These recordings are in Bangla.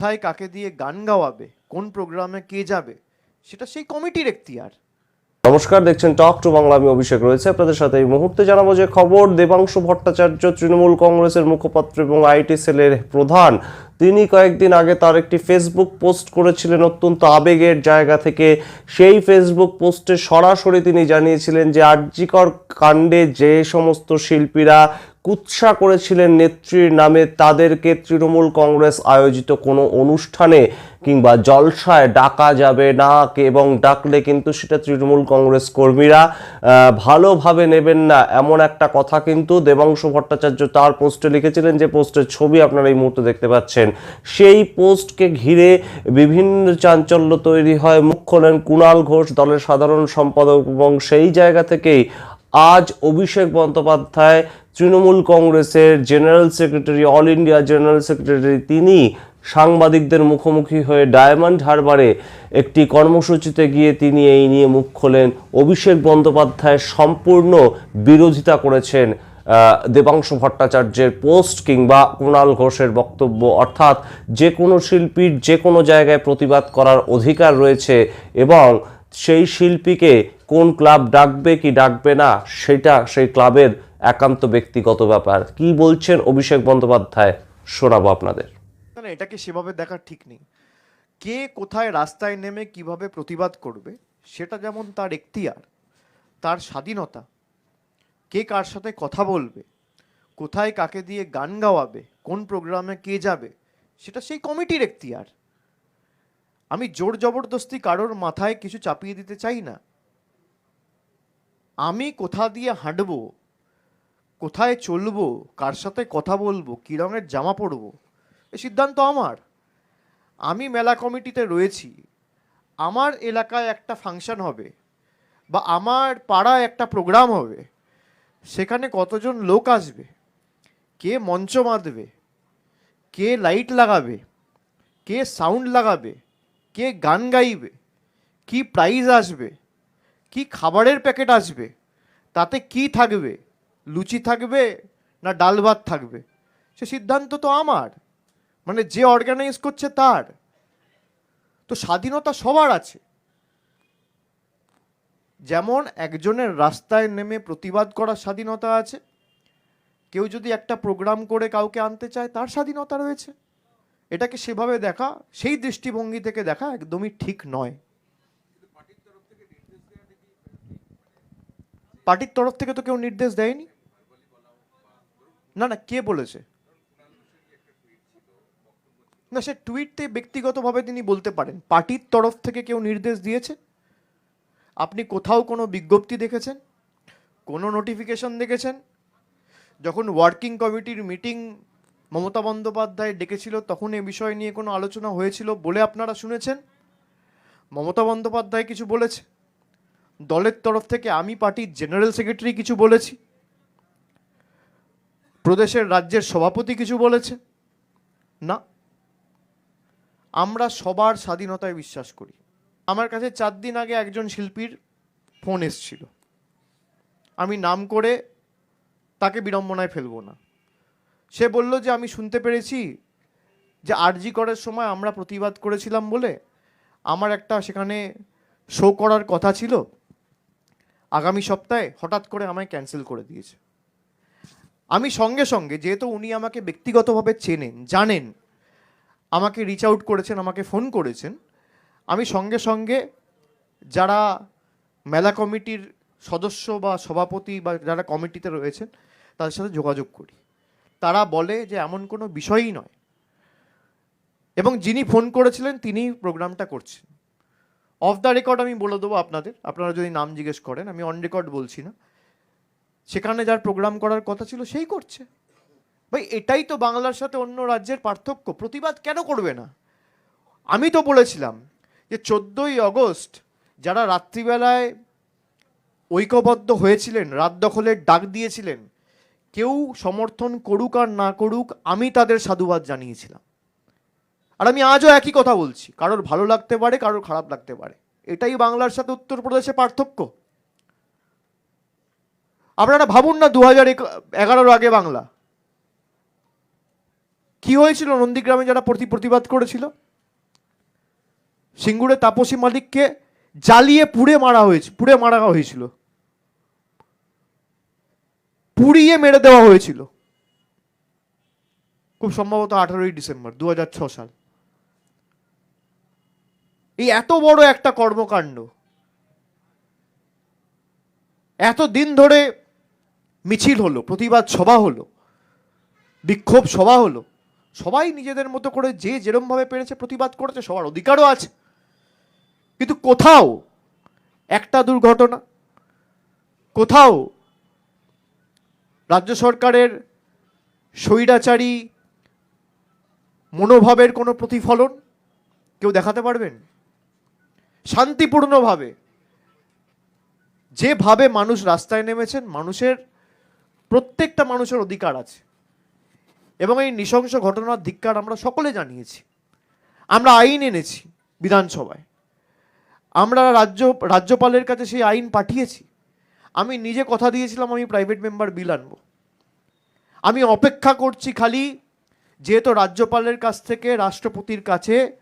কোথায় কাকে দিয়ে গান গাওয়াবে, কোন প্রোগ্রামে কে যাবে, সেটা সেই কমিটির এখতিয়ার। নমস্কার, দেখছেন টক টু বাংলা আমি অভিষেক রয়েছে। আপনাদের সাথে এই মুহূর্তে জানাব যে খবর, দেবাংশু ভট্টাচার্য, তৃণমূল কংগ্রেসের মুখপাত্র এবং আইটি সেলের প্রধান, তিনি কয়েকদিন আগে তার একটি ফেসবুক পোস্ট করেছিলেন অত্যন্ত আবেগের জায়গা থেকে। সেই ফেসবুক পোস্টে সরাসরি তিনি জানিয়েছিলেন যে আর্যিকর কাণ্ডে যে সমস্ত শিল্পীরা কুৎসা করেছিলেন নেত্রীর নামে। তাদেরকে তৃণমূল কংগ্রেস আয়োজিত কোনো অনুষ্ঠানে কিংবা জলসায় ডাকা যাবে না এবং ডাকলে কিন্তু সেটা তৃণমূল কংগ্রেস কর্মীরা ভালোভাবে নেবেন না এমন একটা কথা কিন্তু দেবাংশু ভট্টাচার্য তার পোস্টে লিখেছিলেন। যে পোস্টের ছবি আপনারা এই মুহূর্তে দেখতে পাচ্ছেন, সেই পোস্টকে ঘিরে বিভিন্ন চাঞ্চল্য তৈরি হয়। মুখ খোলেন কুণাল ঘোষ, দলের সাধারণ সম্পাদক এবং সেই জায়গা থেকেই আজ অভিষেক বন্দ্যোপাধ্যায় তৃণমূল কংগ্রেসের general secretary, all India general secretary, তিনি সাংবাদিকদের মুখোমুখি হয়ে ডায়মন্ড হারবারে একটি কর্মসূচিতে গিয়ে তিনি এই নিয়ে মুখ খোলেন। অভিষেক বন্দ্যোপাধ্যায় সম্পূর্ণ বিরোধিতা করেছেন দেবাংশু ভট্টাচার্যের পোস্ট কিংবা কুণাল ঘোষের বক্তব্য। অর্থাৎ যে কোনো শিল্পীর যে কোনো জায়গায় প্রতিবাদ করার অধিকার রয়েছে এবং সেই শিল্পীকে কোন ক্লাব ডাকবে কি ডাকবে না, সেটা সেই ক্লাবের একান্ত ব্যক্তিগত ব্যাপার। কি বলছেন অভিষেক বন্দ্যোপাধ্যায়, শোনাবো আপনাদের। না এটাকে সেভাবে দেখা ঠিক নেই। কে কোথায় রাস্তায় নেমে কীভাবে প্রতিবাদ করবে, সেটা যেমন তার এখতিয়ার, তার স্বাধীনতা, কে কার সাথে কথা বলবে, কোথায় কাকে দিয়ে গান গাওয়াবে, কোন প্রোগ্রামে কে যাবে, সেটা সেই কমিটির এখতিয়ার। আমি জোর জবরদস্তি কারোর মাথায় কিছু চাপিয়ে দিতে চাই না। আমি কোথা দিয়ে হাঁটবো কোথায় চলবো? কার সাথে কথা বলব? কী রঙের জামা পরবো? এ সিদ্ধান্ত আমার। আমি মেলা কমিটিতে রয়েছি। আমার এলাকায় একটা ফাংশন হবে বা আমার পাড়ায় একটা প্রোগ্রাম হবে। সেখানে কতজন লোক আসবে? কে মঞ্চ বাঁধবে? কে লাইট লাগাবে? কে সাউন্ড লাগাবে? কে গান গাইবে? কি প্রাইজ আসবে? কি খাবারের প্যাকেট আসবে? তাতে কি থাকবে? লুচি থাকবে না ডাল ভাত থাকবে? সে সিদ্ধান্ত তো আমার। মানে যে অর্গানাইজ করছে তার। তো স্বাধীনতা সবার আছে। যেমন একজনের রাস্তায় নেমে প্রতিবাদ করার স্বাধীনতা আছে, কেউ যদি একটা প্রোগ্রাম করে কাউকে আনতে চায়, তার স্বাধীনতা রয়েছে। এটাকে সেভাবে দেখা, সেই দৃষ্টিভঙ্গি থেকে দেখা একদমই ঠিক নয়। পার্টির তরফ থেকে তো কেউ নির্দেশ দেয়নি? না না, কে বলেছে? না, সে টুইটে ব্যক্তিগতভাবে তিনি বলতে পারেন, পার্টির তরফ থেকে কেউ নির্দেশ দিয়েছে? আপনি কোথাও কোনো বিজ্ঞপ্তি দেখেছেন? কোনো নোটিফিকেশন দেখেছেন? যখন ওয়ার্কিং কমিটির মিটিং মমতা বন্দ্যোপাধ্যায় ডেকেছিল, তখন এ বিষয় নিয়ে কোনো আলোচনা হয়েছিল বলে আপনারা শুনেছেন? মমতা বন্দ্যোপাধ্যায় কিছু বলেছে? দলের তরফ থেকে আমি পার্টির জেনারেল সেক্রেটারি কিছু বলেছি, প্রদেশের রাজ্যের সভাপতি কিছু বলেছে। না, আমরা সবার স্বাধীনতায় বিশ্বাস করি। আমার কাছে চার দিন আগে একজন শিল্পীর ফোন এসছিল। আমি নাম করে তাকে বিড়ম্বনায় ফেলব না। সে বলল যে, আমি শুনতে পেরেছি যে আরজি করার সময় আমরা প্রতিবাদ করেছিলাম বলে আমার একটা সেখানে শো করার কথা ছিল। আগামী সপ্তাহে হঠাৎ করে আমায় ক্যান্সেল করে দিয়েছে। আমি সঙ্গে সঙ্গে, যেহেতু উনি আমাকে ব্যক্তিগতভাবে চেনেন, জানেন, আমাকে রিচ আউট করেছেন, আমাকে ফোন করেছেন, আমি সঙ্গে সঙ্গে যারা মেলা কমিটির সদস্য বা সভাপতি বা যারা কমিটিতে রয়েছেন, তাদের সাথে যোগাযোগ করি। তারা বলে যে এমন কোনো বিষয়ই নয়। এবং যিনি ফোন করেছিলেন তিনি প্রোগ্রামটা করছেন। অফ দ্য রেকর্ড আমি বলে দেবো আপনাদের। আপনারা যদি নাম জিজ্ঞেস করেন, আমি অন রেকর্ড বলছি না। সেখানে যার প্রোগ্রাম করার কথা ছিল, সেই করছে। ভাই, এটাই তো বাংলার সাথে অন্য রাজ্যের পার্থক্য। প্রতিবাদ কেন করবে না? আমি তো বলেছিলাম যে চোদ্দোই অগস্ট যারা রাত্রিবেলায় ঐক্যবদ্ধ হয়েছিলেন, রাত দখলের ডাক দিয়েছিলেন, কেউ সমর্থন করুক আর না করুক, আমি তাদের সাধুবাদ জানিয়েছিলাম। আর আমি আজও একই কথা বলছি, কারোর ভালো লাগতে পারে, কারোর খারাপ লাগতে পারে। এটাই বাংলার সাথে উত্তরপ্রদেশে পার্থক্য। আপনারা ভাবুন না দু হাজার এগারোর আগে বাংলা। কি হয়েছিল নন্দীগ্রামে যারা প্রতি প্রতিবাদ করেছিল? সিঙ্গুরে তাপসী মালিককে জ্বালিয়ে পুড়ে মারা হয়েছে পুড়ে মারা হয়েছিল। পুড়িয়ে মেরে দেওয়া হয়েছিল। খুব সম্ভবত আঠারোই ডিসেম্বর, দু সাল। এই এত বড় একটা কর্মকাণ্ড। এত দিন ধরে মিছিল হলো, প্রতিবাদ সভা হলো, বিক্ষোভ সভা হলো। সবাই নিজেদের মতো করে যে যেরমভাবে পেরেছে প্রতিবাদ করেছে, সবার অধিকারও আছে। কিন্তু কোথাও একটা দুর্ঘটনা, কোথাও রাজ্য সরকারের স্বৈরাচারী মনোভাবের কোনো প্রতিফলন কেউ দেখাতে পারবেন? শান্তিপূর্ণভাবে। যেভাবে মানুষ রাস্তায় নেমেছেন, মানুষের, প্রত্যেকটা মানুষের অধিকার আছে। এবং এই নৃশংস ঘটনার ধিক্কার আমরা সকলে জানিয়েছি। আমরা আইন এনেছি বিধানসভায়। আমরা রাজ্য, রাজ্যপালের কাছে সেই আইন পাঠিয়েছি। আমি নিজে কথা দিয়েছিলাম, আমি প্রাইভেট মেম্বার বিল আনব। আমি অপেক্ষা করছি খালি, যেহেতু রাজ্যপালের কাছ থেকে, রাষ্ট্রপতির কাছে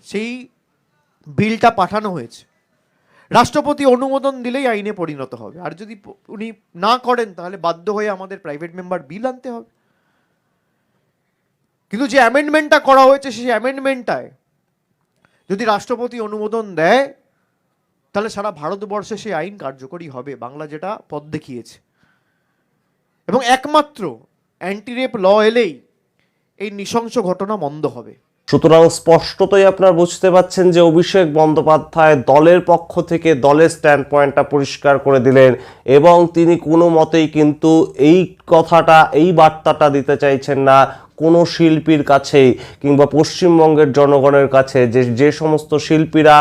সেই বিলটা পাঠানো হয়েছে। রাষ্ট্রপতি অনুমোদন দিলেই আইনে পরিণত হবে। আর যদি উনি না করেন, তাহলে বাধ্য হয়ে আমাদের প্রাইভেট মেম্বার বিল আনতে হবে। কিন্তু যে অ্যামেন্ডমেন্টটা করা হয়েছে, সেই অ্যামেন্ডমেন্টটায় যদি রাষ্ট্রপতি অনুমোদন দেয়, তাহলে সারা ভারতবর্ষে সেই আইন কার্যকরী হবে, বাংলা যেটা পথ দেখিয়েছে। এবং একমাত্র অ্যান্টি রেপ ল এলেই এই নৃশংস ঘটনা বন্ধ হবে। সুতরাং স্পষ্টতই আপনারা বুঝতে পাচ্ছেন যে অভিষেক বন্দ্যোপাধ্যায় দলের পক্ষ থেকে দলের স্ট্যান্ড পয়েন্টটা পরিষ্কার করে দিলেন এবং তিনি কোনো মতেই কিন্তু এই কথাটা, এই বার্তাটা দিতে চাইছেন না কোনো শিল্পীর কাছেই কিংবা পশ্চিমবঙ্গের জনগণের কাছে যে যে সমস্ত শিল্পীরা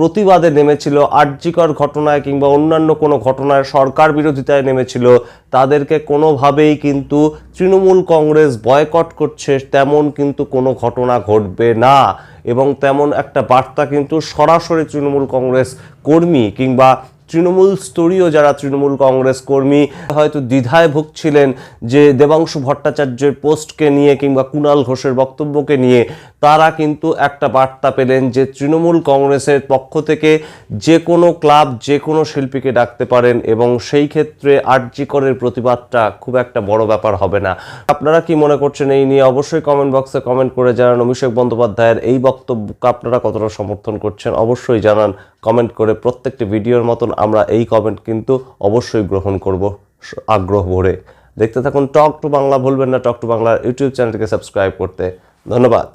প্রতিবাদে নেমেছিল আর্যিকর ঘটনায় কিংবা অন্যান্য কোনো ঘটনায় সরকার বিরোধিতায় নেমেছিল, তাদেরকে কোনোভাবেই কিন্তু তৃণমূল কংগ্রেস বয়কট করছে, তেমন কিন্তু কোনো ঘটনা ঘটবে না। এবং তেমন একটা বার্তা কিন্তু সরাসরি তৃণমূল কংগ্রেস কর্মী কিংবা তৃণমূল স্তরীয় যারা তৃণমূল কংগ্রেস কর্মী, হয়তো দ্বিধায় ভুগছিলেন যে দেবাংশু ভট্টাচার্যের পোস্টকে নিয়ে কিংবা কুণাল ঘোষের বক্তব্যকে নিয়ে, তারা কিন্তু একটা বার্তা পেলেন যে তৃণমূল কংগ্রেসের পক্ষ থেকে যে কোনো ক্লাব, যে কোনো শিল্পীকে ডাকতে পারেন এবং সেই ক্ষেত্রে আর্যিকরের প্রতিবাদটা খুব একটা বড় ব্যাপার হবে না। আপনারা কি মনে করছেন এই নিয়ে? অবশ্যই কমেন্ট বক্সে কমেন্ট করে জানান। অভিষেক বন্দ্যোপাধ্যায়ের এই বক্তব্যকে আপনারা কতটা সমর্থন করছেন? অবশ্যই জানান, কমেন্ট করে প্রত্যেকটি ভিডিওর মতন। আমরা এই কমেন্ট কিন্তু অবশ্যই গ্রহণ করব। আগ্রহ ভরে। দেখতে থাকুন টক টু বাংলা, ভুলবেন না টক টু বাংলার ইউটিউব চ্যানেলটিকে সাবস্ক্রাইব করতে। ধন্যবাদ।